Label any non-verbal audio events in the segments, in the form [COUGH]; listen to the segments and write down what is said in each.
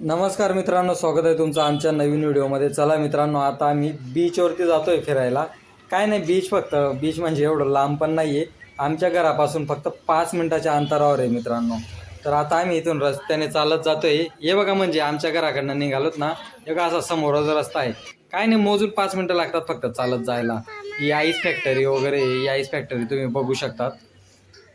नमस्कार मित्रांनो स्वागत आहे तुमचं आमच्या नवीन व्हिडिओमध्ये. चला मित्रांनो आता आम्ही बीचवरती जातोय फिरायला. काय नाही बीच फक्त. बीच म्हणजे एवढं लांब पण नाही आहे आमच्या घरापासून फक्त पाच मिनटाच्या अंतरावर आहे मित्रांनो. तर आता आम्ही इथून रस्त्याने चालत जातोय. हे बघा म्हणजे आमच्या घराकडनं निघालोत ना. हे बघा असा समोरच रस्ता आहे. काय नाही मोजून पाच मिनटं लागतात फक्त चालत जायला. ही आईस फॅक्टरी वगैरे ही आईस फॅक्टरी तुम्ही बघू शकतात.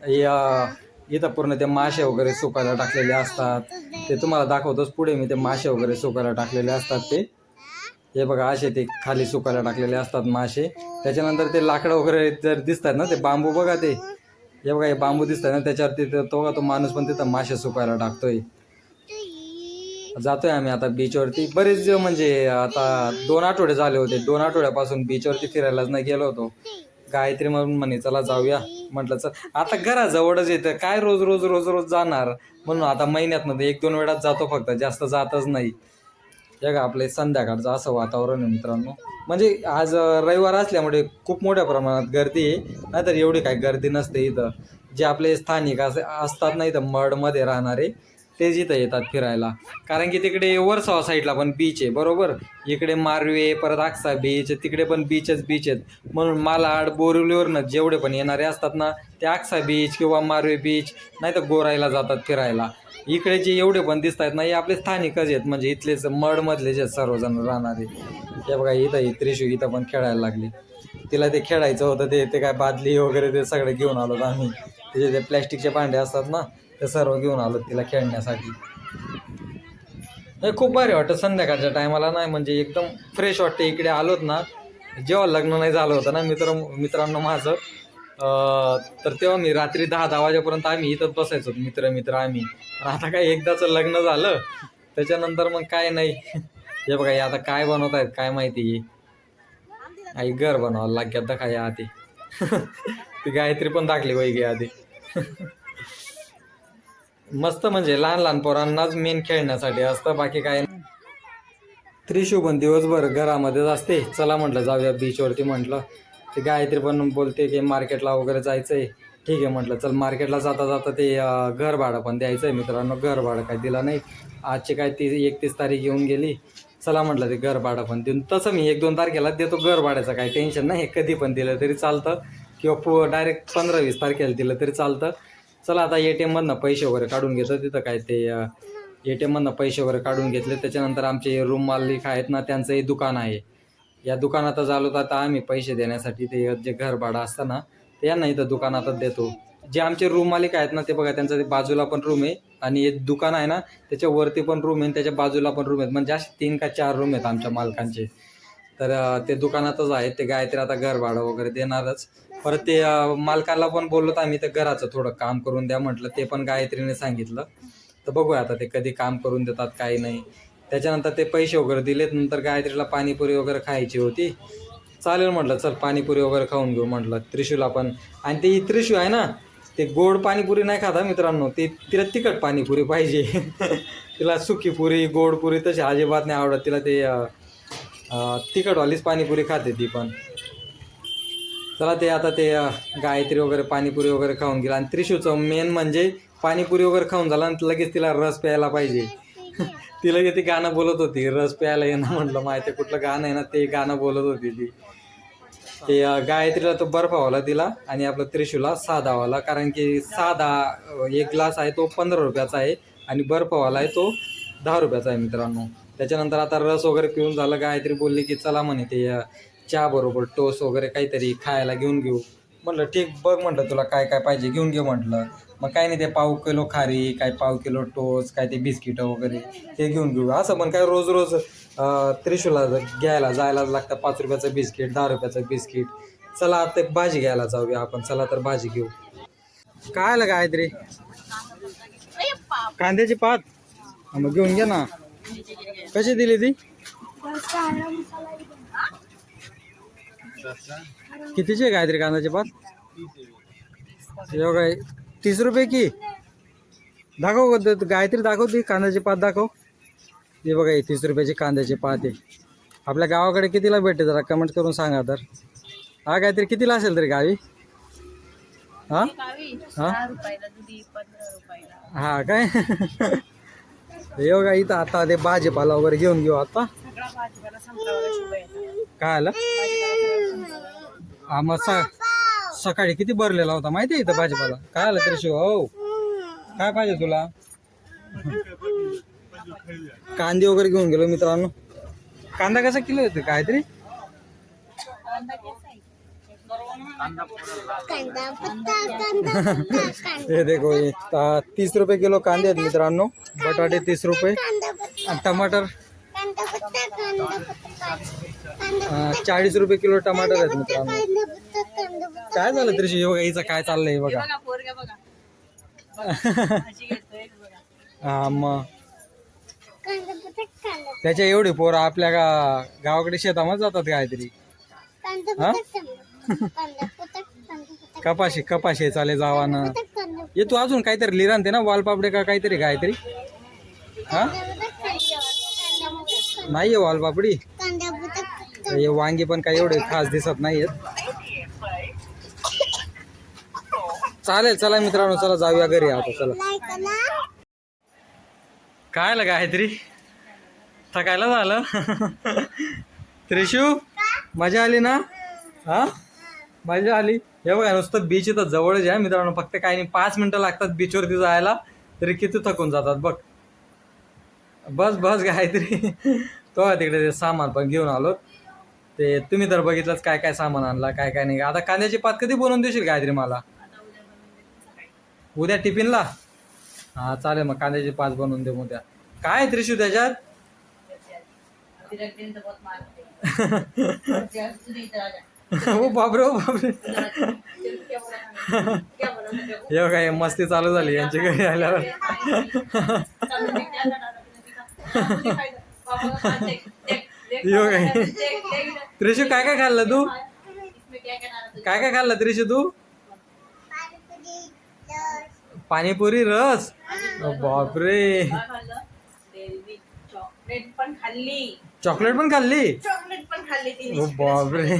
या इथं पूर्ण ते मासे वगैरे सुकायला टाकलेले असतात. ते तुम्हाला दाखवतोच पुढे. मी ते मासे वगैरे सुकायला टाकलेले असतात ते. हे बघा असे ते खाली सुकायला टाकलेले असतात मासे. त्याच्यानंतर ते लाकडं वगैरे जर दिसतात ना ते बांबू बघा ते. हे बघा हे बांबू दिसतात ना त्याच्यावरती तो तो तो माणूस पण तिथं मासे सुकायला टाकतोय. जातोय आम्ही आता बीचवरती बरेच म्हणजे आता दोन आठवडे झाले होते. दोन आठवड्यापासून बीचवरती फिरायलाच नाही गेलो होतो. गायत्री म्हणून म्हणे चला जाऊया. म्हटलं चल. आता घराजवळच येतं. काय रोज रोज रोज रोज जाणार? म्हणून आता महिन्यातनं एक दोन वेळाच जातो फक्त. जास्त जातच नाही. हे आपले संध्याकाळचं असं वातावरण आहे मित्रांनो. म्हणजे आज रविवार असल्यामुळे खूप मोठ्या प्रमाणात गर्दी आहे. नाहीतर एवढी काही गर्दी नसते इथं. जे आपले स्थानिक असे असतात ना इथं मडमध्ये राहणारे तेच इथं येतात फिरायला. कारण की तिकडे वरसावा साईडला पण बीच आहे बरोबर? इकडे मारवे परत आक्सा बीच तिकडे पण बीचच बीच आहेत. म्हणून मालाड बोरिवलीवरनं जेवढे पण येणारे असतात ना ते आक्सा बीच किंवा मारवे बीच नाही तर गोरायला जातात फिरायला. इकडे जे एवढे पण दिसत आहेत ना हे आपले स्थानिकच आहेत. म्हणजे इथलेच मडमधले आहेत सर्वजण राहणारे. हे बघा इथं ही त्रिशू इथं पण खेळायला लागली. तिला ते खेळायचं होतं ते ते काय बादली वगैरे ते सगळे घेऊन आलो आम्ही. तिचे ते प्लॅस्टिकचे भांडे असतात ना ते सर्व घेऊन आलो तिला खेळण्यासाठी. हे खूप भारी वाटतं संध्याकाळच्या टायमाला नाही म्हणजे एकदम फ्रेश वाटते. इकडे आलोत ना जेव्हा लग्न नाही झालं होतं ना मित्र मित्रांनो माझं तर तेव्हा मी रात्री दहा दहा वाजेपर्यंत आम्ही इथंच बसायचो. मित्र मित्र आम्ही. आता काय एकदाचं लग्न झालं त्याच्यानंतर मग काय नाही. हे बघा आता काय बनवत आहेत काय माहिती. आई घर बनवायला लाग्यात दाखा या आधी. [LAUGHS] ती गायत्री पण दाखली वैगे आधी. [LAUGHS] मस्त म्हणजे लहान लहान पोरांनाच मेन खेळण्यासाठी असतं बाकी काय नाही. दिवसभर घरामध्येच असते. चला म्हटलं जाऊया बीचवरती म्हटलं. ते गायत्री पण बोलते की मार्केटला वगैरे जायचं आहे ठीक आहे म्हटलं चल मार्केटला जाता जाता ते घर भाडं पण द्यायचं आहे मित्रांनो घर भाडं काय दिलं नाही. आजची काय ती एकतीस तारीख येऊन गेली. चला म्हटलं ते घर भाडं पण देऊन. तसं मी एक दोन तारखेला देतो घर भाड्याचं काही टेन्शन नाही. कधी पण दिलं तरी चालतं. किंवा पो डायरेक्ट पंधरा वीस तारखेला दिलं तरी चालतं. चला आता ए टी एममधनं पैसे वगैरे काढून घेतो. तिथं काय ते ए टी एममधनं पैसे वगैरे काढून घेतले. त्याच्यानंतर आमचे रूम मालिक आहेत ना त्यांचं हे दुकान आहे. या दुकानात आलो तर आता आम्ही पैसे देण्यासाठी ते जे घर भाडं असतं ना ते यांना इथं दुकानातच देतो. जे आमचे रूम मालिक आहेत ना ते बघा त्यांचं ते बाजूला पण रूम आहे आणि एक दुकान आहे ना त्याच्यावरती पण रूम आहे त्याच्या बाजूला पण रूम आहेत. म्हणजे असे तीन का चार रूम आहेत आमच्या मालकांचे. तर ते दुकानातच आहेत. ते गायत्री आता घर भाडं वगैरे देणारच. परत ते मालकाला पण बोललो तर आम्ही ते घराचं थोडं काम करून द्या म्हटलं. ते पण गायत्रीने सांगितलं. तर बघूया आता ते कधी काम करून देतात काही नाही. त्याच्यानंतर ते पैसे वगैरे दिलेत. नंतर गायत्रीला पाणीपुरी वगैरे खायची होती. चालेल म्हटलं. चल पाणीपुरी वगैरे खाऊन घेऊ म्हटलं त्रिशूला पण. आणि ते त्रिशू आहे ना ते गोड पाणीपुरी नाही खाता मित्रांनो. ते तिला तिखट पाणीपुरी पाहिजे. [LAUGHS] तिला सुकीपुरी पुरी गोड पुरी तशी अजिबात नाही आवडत. तिला ते तिखटवालीच पाणीपुरी खाते ती पण. चला ते आता ते गायत्री वगैरे पाणीपुरी वगैरे खाऊन गेला. आणि त्रिशूचं मेन म्हणजे पाणीपुरी वगैरे खाऊन झाला आणि लगेच तिला रस प्यायला पाहिजे. [LAUGHS] ती लगेच ती गाणं बोलत होती रस प्यायला येणं म्हटलं माहिती आहे कुठलं गाणं आहे ना ते गाणं बोलत होती ती. ते गायत्रीला तो बर्फावाला दिला आणि आपलं त्रिशूला साधावाला कारण की साधा एक ग्लास आहे तो पंधरा रुपयाचा आहे आणि बर्फवाला आहे तो दहा रुपयाचा आहे मित्रांनो. त्याच्यानंतर आता रस वगैरे पिऊन झालं गायत्री बोलली की चला म्हणे ते चहा बरोबर टोस्ट वगैरे काहीतरी खायला घेऊन घेऊ. म्हटलं ठीक बघ म्हटलं तुला काय काय पाहिजे घेऊन घे म्हटलं. मग काय नाही ते पाव किलो खारी काय पाव किलो टोस्ट काय ते बिस्किटं वगैरे ते घेऊन घेऊ. असं पण काय रोज रोज त्रिशूला घ्यायला जायलाच लागतं पाच रुपयाचं बिस्किट दहा रुपयाचं बिस्किट. चला आता भाजी घ्यायला जाऊया आपण चला तर भाजी घेऊ. काय आलं गायत्री कांद्याची पात? मग घेऊन घे ना. कशी दिली ती? कितीची आहे गायत्री कांद्याची पात? एवढं तीस रुपये की? दाखव गायत्री दाखव ती कांद्याची पात दाखव. हे बघा ही तीस रुपयाची कांद्याची पात आहे. आपल्या गावाकडे कितीला भेटते जरा कमेंट करून सांगा तर. हा काहीतरी कितीला असेल तरी गावी? हा? हा? हा काय? [LAUGHS] बघा इथं आता ते भाजीपाला वगैरे घेऊन घेऊ आता. काय आलं? हा मग स- सकाळी किती भरलेला होता माहिती आहे इथं भाजीपाला? काय आलं तरी शिव हो. काय पाहिजे तुला? कांदे वगैरे घेऊन गेलो मित्रांनो. कांदा कसा किलो येतो काहीतरी? हे देखो ये तीस रुपये किलो कांदे आहेत मित्रांनो. बटाटे तीस रुपये. आणि टमाटर? चाळीस रुपये किलो टमाटर आहेत मित्रांनो. काय झालं तरी शिव बघा हिचं काय चाललंय बघा. बघा पोरगा बघा. [LAUGHS] भाजी घेतोय बघा. हा मग त्याच्या एवढे पोरं आपल्या गावाकडे शेतामध्ये जातात काहीतरी. हा? कपाशी कपाशी चाले जावानं. ये तू अजून काहीतरी लिरांते ना वालपापडे का काहीतरी काहीतरी. हा? नाहीये वालपापडी. हे वांगी पण काही एवढे खास दिसत नाहीयेत. चालेल चला मित्रांनो चला जाऊया घरी आता चला. काय आलं काहीतरी थकायला झालं? त्रिशू? मजा आली ना? हा? मजा आली. हे बघा नुसतं बीच इथं जवळच आहे मित्रांनो. फक्त काही नाही पाच मिनिटं लागतात बीचवरती जायला तरी किती थकून जातात बघ. बस बस काहीतरी. तो तिकडे ते सामान पण घेऊन आलो. ते तुम्ही तर बघितलंच काय काय सामान आणला काय काय नाही. आता कांद्याची पात कधी बनवून देशील काहीतरी मला? उद्या टिफिनला? हा चालेल मग कांद्याची पाच बनवून दे उद्या. काय त्रिशू त्याच्यात? [LAUGHS] हो बापरे हो बापरे. क्या बोला हे मस्ती चालू झाली यांच्या घरी आल्यावर. यो काय त्रिशू काय काय खाल्लं तू? काय काय खाल्लं त्रिशू तू? पाणीपुरी रस? बापरे. चॉकलेट पण खाल्ली. चॉकलेट पण खाल्ली? चॉकलेट पण खाल्ली तिने. ओ बापरे.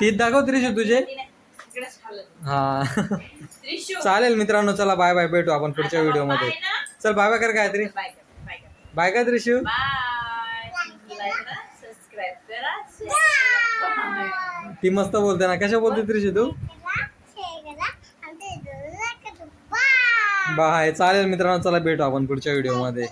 तीच दाखव त्रिशू तुझे. तिने इकडेच खाल्लं. हा. त्रिशू. चालेल मित्रांनो चला बाय बाय भेटू आपण पुढच्या व्हिडिओमध्ये बाय ना. चल बाय बाय कर गायत्री बाय कर बाय कर. बाय का त्रिशू. बाय लाईक करा सबस्क्राईब करा. share करा. ती मस्त बोलते ना. कशा बोलते त्रिशू तू? बाय चालेल मित्रांनो चला भेटू आपण पुढच्या व्हिडिओमध्ये